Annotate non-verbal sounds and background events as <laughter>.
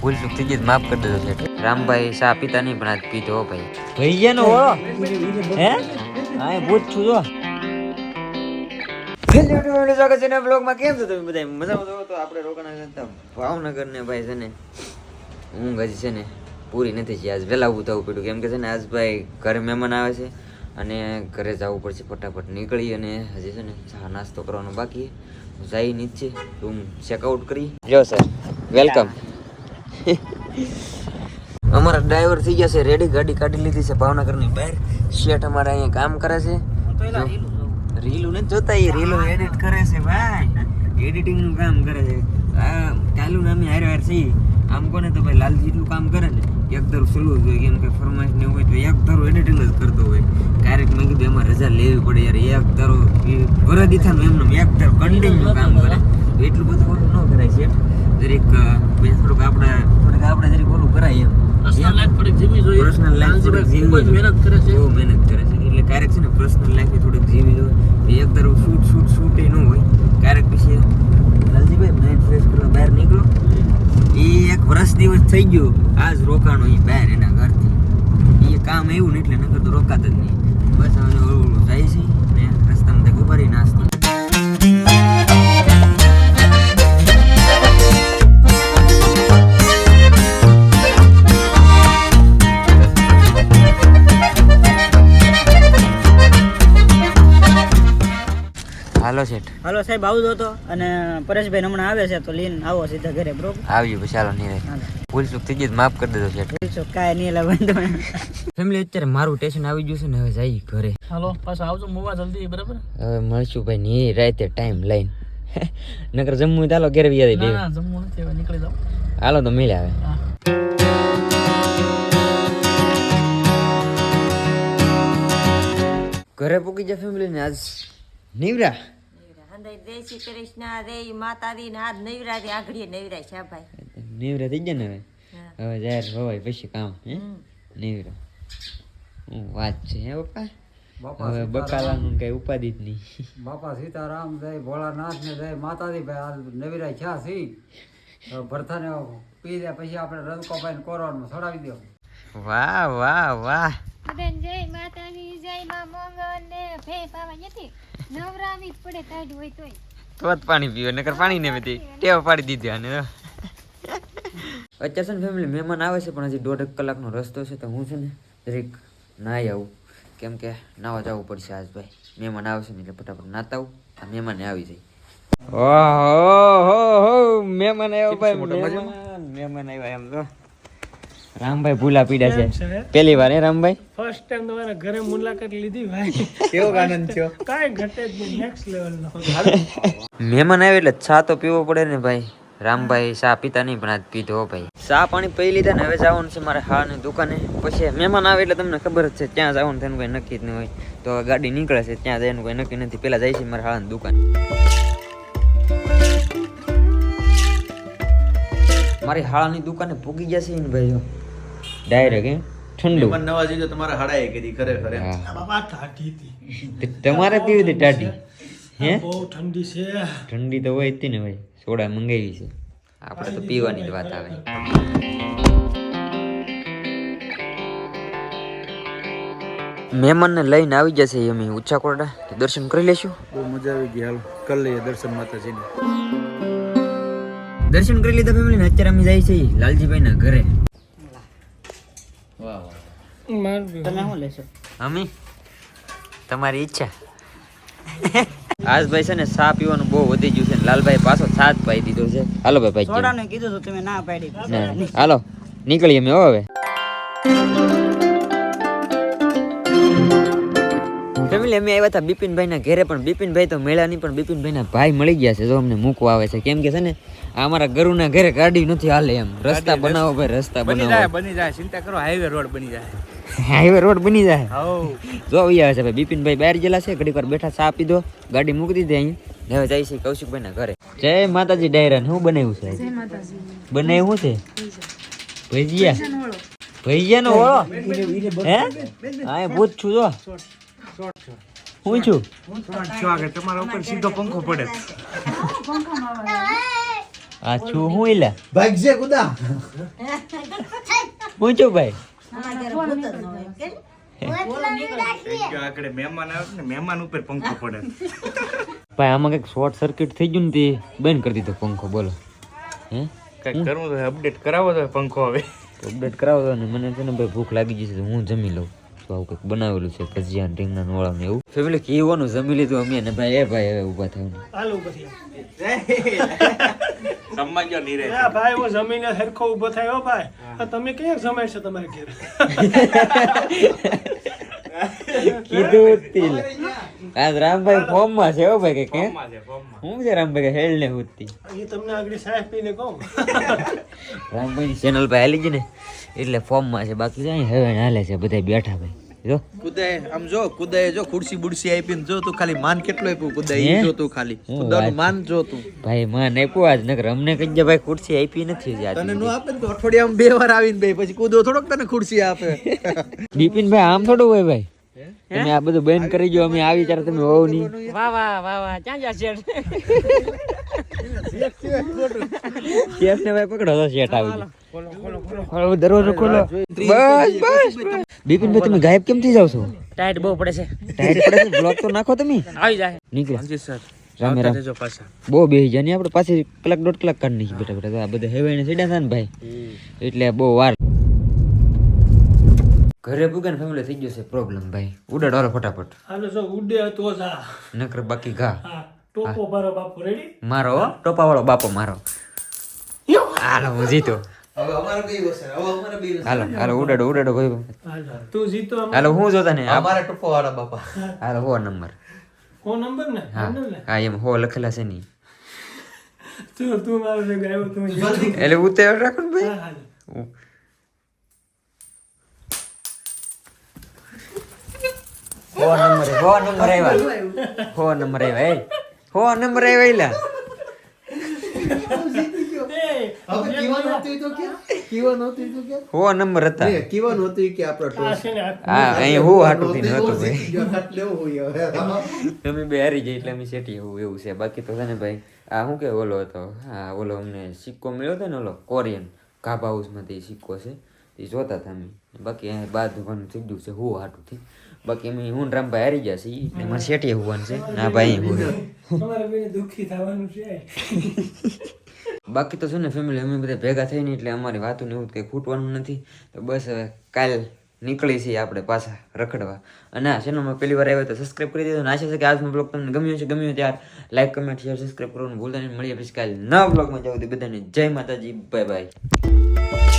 ભૂલ ચૂક થઈ ગઈ માફ કરી દેજો શેઠ રામભાઈ ચા પીતા નહીં પણ આજ પીધો હો ભાઈ. ભૈયા નો હો? હે હા ભૂત છું જો. સ્વાગત છે બ્લોગમાં કેમ છો તમે બધા મજામાં છો? તો આપણે રોકાણા હતા ભાવનગર ને ભાઈ છે ને ઊંઘ હજી છે ને પૂરી નથી આજ વહેલા ઊભું થવું પડ્યું. કેમ કે છે ને આજ ભાઈ ઘરે મહેમાન આવે છે અને ઘરે જવું પડશે ફટાફટ. નીકળી અને હજી છે ને ચા નાસ્તો કરવાનો બાકી છે. જઈ નીચે રૂમ ચેકઆઉટ કરી. જો સર. વેલકમ <laughs> અમારા ડ્રાઈવર થઈ ગયા છે રેડી ગાડી કાઢી લીધી છે ભાવનગરની બહાર. શેઠ અમારા અહીંયા કામ કરે છે. રીલું ને જોતા એ રીલું એડિટ કરે છે ભાઈ. એડિટિંગનું કામ કરે છે. આ કાલું નામે હારે હાર છે આમ કોને તો ભાઈ લાલજી એટલું કામ કરે ને એક ધારું સલવું જોઈએ કેમ કે ફરમાઈશ ને હોય તો એક ધારું એડિટિંગ જ કરતો હોય. ક્યારેક મેં કીધું એમાં રજા લેવી પડે યાર એક ધારો વરદી થાય એમને એક ધારો કન્ટિન્યુ કામ કરે. એટલું બધું ન કરાય છે જરીક અ, પછી થોડુંક આપણે થોડુંક આપણે જરીક ઓલું કરાય એમ. પર્સનલ લાઈફ થોડીક જીવવી જીવવી મહેનત કરે છે. બહુ મહેનત કરે છે. એટલે ક્યારેક છે ને પર્સનલ લાઈફ થોડીક જીવી જોઈએ. એક તરફ શૂટ શૂટ શૂટ ન હોય. ક્યારેક પછી લાલજીભાઈ માઇન્ડ ફ્રેશ કરવા બહાર નીકળો. એ એક વર્ષ દિવસ થઈ ગયો. આજ રોકાણો એ બહાર એના ઘરથી. એ કામ એવું ને એટલે નકર તો રોકાત જ નહીં. બસ હવે જાય છે ને રસ્તામાં તે ઉભારી નાસ્તો હાલો શેઠ. હાલો સાહેબ આવું જો તો અને પરેશભાઈ હમણાં આવે છે તો લઈને આવો સીધા ઘરે બરોબર? આવ્યું પછી ચાલો નહીં ભૂલ ચૂક થઈ ગઈ માફ કરી દેજો શેઠ. બોલશો કાંઈ નહીં એટલે વાંધો નહીં. ફેમિલી અત્યારે મારું ટેશન આવી ગયું છે ને હવે જઈ ઘરે. હાલો પાછો આવજો મોવા જલ્દી બરાબર? હવે મળશું ભાઈ ની રાતે ટાઈમ લઈને. <laughs> નકર જમવું ચાલો ઘેર વિયા દે ના જમવું નથી હવે નીકળી જાઓ. હાલો તો મિલે આવે. ઘરે પૂકી જાય ફેમિલી ને આજ. નીવરા. કૃષ્ણ રે માતાજી ને આજ છે ભાઈ. નીવરા થઈ જાય ને હવે? હવે જાહેર હોવાય પછી કામ હે? નીવરા. હું વાત છે હે પપ્પા? હવે બકાલાનું કઈ ઉપાધિ જ નહીં. બાપા સીતારામ જય ભોળાનાથ ને જય માતાજી ભાઈ આ નવીરાય ક્યાં સી ભરથાને પી દે પછી આપણે રજકોભાઈ ને કોરવાનું સડાવી દો વાહ વાહ વાહ. જય. મંગળ પાવા નથી નવરાવી પડે ટાઈડ હોય તોય. તો જ પાણી પીવે નકર પાણી ને બધી ટેવ પાડી દીધી આને. અત્યારે છે ને ફેમિલી મહેમાન આવે છે પણ હજી દોઢ કલાકનો રસ્તો છે તો હું છે ને જરીક નાહી આવું. કેમ કે નાવા જવું પડશે આજ ભાઈ. મહેમાન આવશે ને એટલે ફટાફટ નાતા આવું. આ મહેમાન આવી જાય. ઓહો મહેમાન આવ્યો ભાઈ મહેમાન. મહેમાન આવ્યા એમ તો. રામભાઈ ભૂલા પીડા છે? પેલી વાર હે રામભાઈ? ફર્સ્ટ ટાઈમ તમારા ઘરે મુલાકાત લીધી ભાઈ. કેવો આનંદ થયો? કાઈ ઘટે જ નહીં નેક્સ્ટ લેવલનો મહેમાન આવે એટલે ચા તો પીવો પડે ને ભાઈ. રામભાઈ ચા પીતા નહીં પણ આજ પીધો ભાઈ. ચા પાણી પી લીધા ને હવે જવાનું છે મારે હાની દુકાને. પછી મહેમાન આવે એટલે તમને ખબર જ છે ત્યાં જવાનું તેનું કોઈ નક્કી જ નહીં હોય. તો ગાડી નીકળે છે ત્યાં જવાનું કોઈ નક્કી નથી. પેલા જાય છે મારે હાની દુકાન. મારી હાળાની દુકાને પૂગી ગયા છે ને ભાઈ જો ડાયરેક્ટ હે ઠંડુ. નવા જીજો તમારા હાડાએ કરી ખરેખર બાપા ઠાઠી હતી. તમારે પીવી હતી ટાટી હે? બહુ ઠંડી છે. ઠંડી તો હોય હતી ને ભાઈ. સોડા મંગાવી છે. આપણે તો પીવાની જ વાત આવે. મહેમાનને લઈને આવી જશે અમે ઊંચા કોરડા તો દર્શન કરી લેશું. બહુ મજા આવી ગઈ હાલ. કરી લઈએ દર્શન માતાજીને. દર્શન કરી લીધા ફેમિલી ને. અત્યારે અમે જાય છે લાલજીભાઈ ના ઘરે. તમે શું લેશો? અમે? તમારી ઈચ્છા. આજ ભાઈ છે ને સા પીવાનું બહુ વધી ગયું છે ને લાલભાઈ પાછો સાત પાઈ દીધો છે. હાલો ભાઈ ભાઈ સોડાનું કીધું તો તમે ના પાડી. હાલો નીકળીએ અમે હવે. ફેમિલી અમે આવ્યા હતા બિપિનભાઈના ઘરે પણ બિપિનભાઈ તો મેળા નહીં પણ બિપિનભાઈ ના ભાઈ મળી ગયા છે જો અમને મૂકવા આવે છે. કેમ કે છે ને આ અમારા ગરુના ઘરે ગાડી નથી હાલે એમ. રસ્તા બનાવો ભાઈ રસ્તા બનાવો. બની જાય. ચિંતા કરો હાઈવે રોડ બની જાય. હાઈવે રોડ બની જાય. હો જો આવી આવે છે ભાઈ બિપિનભાઈ બહાર ગયેલા છે ઘડીક વાર બેઠા ચા પીધો ગાડી મૂકી દીધી અહીં. હવે જાય છે કૌશિકભાઈ ના ઘરે. જય માતાજી ડાયરા શું બનાવ્યું છે બનાવ્યું શું છે? ભજીયા? ભજીયા નો ઓળો? હે? હા એ ભૂત છું જો. હું છું? તમારા ઉપર સીધો પંખો પડે. આ છું હું એલા ભાગજે કુદા. પૂછો ભાઈ? આગળ મહેમાન આવે ને મહેમાન ઉપર પંખો પડે. ભાઈ આમાં કંઈક શોર્ટ સર્કિટ થઈ ગયું ને તે બંધ કરી દીધો પંખો બોલો. હે? કઈ કરવું તો અપડેટ કરાવો તો પંખો હવે. અપડેટ કરાવો તો મને છે ને ભાઈ ભૂખ લાગી જશે તો હું જમી લઉં. તો આવું કંઈક બનાવેલું છે ભજીયા રીંગણા નોળા એવું. ફેમિલી કેવાનું જમી લીધું અમે ને ભાઈ એ ભાઈ હવે ઊભા થયું હાલો <laughs> સમજો નહીં રહે ના ભાઈ હું જમીને સરખો ઊભો થાય હો ભાઈ. તમે ક્યાં જમાય છે તમારે ઘેર? <laughs> કીધું તિલ આજ રામભાઈ ફોર્મમાં છે હો ભાઈ કે હું? છે રામભાઈ કે હેલ ને હુતી? એ તમને આગળ સાહેબ પીને કહું. <laughs> રામભાઈ ચેનલ પર હાલી ગઈ ને એટલે ફોર્મમાં છે બાકી અહીં હવે હાલે છે બધા બેઠા ભાઈ. જો. કુદાય આમ જો કુદાય જો ખુરશી બુડસી આપીને જો તું ખાલી માન કેટલો આપ્યું? કુદાય? જો તું ખાલી. કુદાનું માન જો તું. ભાઈ માન આપ્યું આજ નકર અમને કહી દે ભાઈ ખુરશી આપી નથી આજ તને નો આપે તો અઠવાડિયામાં બે વાર આવીને બે પછી કુદો થોડોક તને ખુરશી આપે. <laughs> બિપિનભાઈ આમ થોડું હોય ભાઈ? તમે આ બધું બેન કરી જો અમે આવી ત્યારે તમે હોવ નહીં. વાહ વાહ વાહ વાહ ક્યાં જા શેઠ? શેઠ ને ભાઈ પકડો તો શેઠ આવી દરવાજો ખોલો. બસ બસ. બસ. બિપિનભાઈ તમે ગાયબ કેમ થઈ જાવ છો? ટાઈટ બહુ પડે છે. ટાઈટ પડે છે? બ્લોક તો નાખો તમે? આવી જાય. નીકળો. જી સર. રામે રામ. જો પાછા. બહુ બેસી જાય ને આપણે પાછી કલાક દોઢ કલાક કાઢી નાખી બેઠા બેઠા આ બધા હેવાઈને સીડા થાય ને ભાઈ. એટલે બહુ વાર. ઘરે પૂગે ને ફેમિલી થઈ ગયો છે પ્રોબ્લેમ ભાઈ. ઉડાડ વાળો ફટાફટ. હાલો જો ઉડે તો જા નકર બાકી ઘા. ટોપો મારો બાપુ રેડી મારો ટોપા વાળો બાપો મારો. હાલો હું જીતો. હવે અમારે બે વસે હવે અમારે બે વસે હાલો હાલો ઉડાડો ઉડાડો ભાઈ હાલો તું જીતો હાલો હું જોતા ને અમારે વાળા બાપા. હાલો હો નંબર. ફોન નંબર ને? હા નંબર એમ હો લખેલા છે નહીં. તું તું મારો ભેગો આવ્યો તું એટલે ઉતેર રાખો ને ભાઈ? હા હો નંબર હો નંબર આવ્યા. હો નંબર આવ્યા એ. હો નંબર આવ્યા એલા. હવે કીવાનું હતું તો કે? કીવાનું હતું તો કે? હો નંબર હતા. કે આપણો ટોસ. ને આ હા અહીં હું હાટું હતો ભાઈ. જો લેવો હોય તમે બે હારી જાય એટલે અમે સેટી એવું એવું છે. બાકી તો ને ભાઈ આ શું કે ઓલો હતો? હા ઓલો અમને સિક્કો મળ્યો હતો ને ઓલો કોરિયન. કાબા હાઉસમાંથી સિક્કો છે. એ જોતા હતા અમે. બાકી અહીંયા બાદ ધોવાનું થઈ ગયું છે હું હાટુંથી બાકી અમે હું રામભાઈ હારી ગયા છે એટલે મારે સેટી હોવાનું છે. ના ભાઈ હું તમારે દુઃખી થવાનું છે. બાકી તો છે ને ફેમિલી અમે બધા ભેગા થઈને એટલે અમારી વાતો ને એવું કંઈ ખૂટવાનું નથી. તો બસ હવે કાલ નીકળી છીએ આપણે પાછા રખડવા. અને આ ચેનલમાં પહેલી વાર આવ્યો તો સબસ્ક્રાઈબ કરી દેજો. અને આશા છે કે આજનો બ્લોગ તમને ગમ્યો છે ગમ્યો ત્યાર લાઈક કમેન્ટ શેર સબસ્ક્રાઈબ કરવાનું ભૂલતા નહીં. મળીએ પછી કાલે નવા બ્લોગમાં જાવ બધાને જય માતાજી. Bye bye